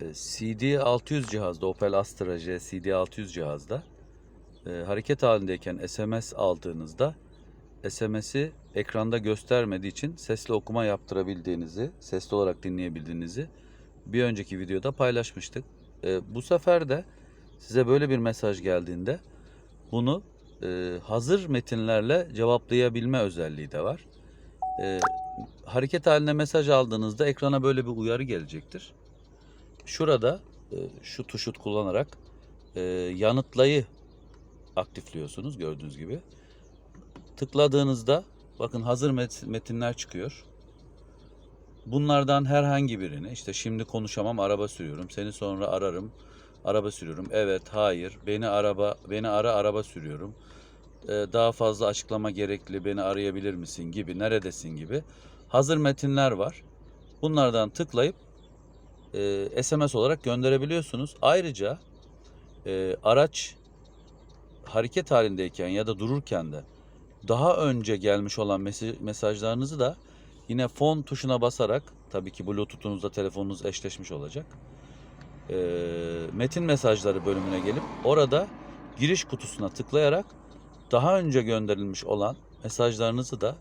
E, CD 600 cihazda Opel Astra J CD 600 cihazda e, hareket halindeyken SMS aldığınızda SMS'i ekranda göstermediği için sesli okuma yaptırabildiğinizi, sesli olarak dinleyebildiğinizi bir önceki videoda paylaşmıştık. E, bu sefer de size böyle bir mesaj geldiğinde bunu e, hazır metinlerle cevaplayabilme özelliği de var. E, hareket halinde mesaj aldığınızda ekrana böyle bir uyarı gelecektir. Şurada e, şu tuşu kullanarak e, yanıtlayı aktifliyorsunuz gördüğünüz gibi. Tıkladığınızda bakın hazır met- metinler çıkıyor. Bunlardan herhangi birini işte şimdi konuşamam araba sürüyorum. Seni sonra ararım. Araba sürüyorum. Evet, hayır. Beni araba beni ara araba sürüyorum. Ee, daha fazla açıklama gerekli. Beni arayabilir misin gibi. Neredesin gibi. Hazır metinler var. Bunlardan tıklayıp e, SMS olarak gönderebiliyorsunuz. Ayrıca e, araç hareket halindeyken ya da dururken de daha önce gelmiş olan mesaj, mesajlarınızı da yine fon tuşuna basarak tabii ki Bluetooth'unuzda telefonunuz eşleşmiş olacak. E, metin mesajları bölümüne gelip orada giriş kutusuna tıklayarak daha önce gönderilmiş olan mesajlarınızı da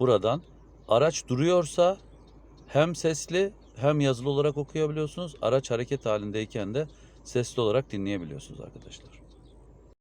buradan araç duruyorsa hem sesli hem yazılı olarak okuyabiliyorsunuz. Araç hareket halindeyken de sesli olarak dinleyebiliyorsunuz arkadaşlar.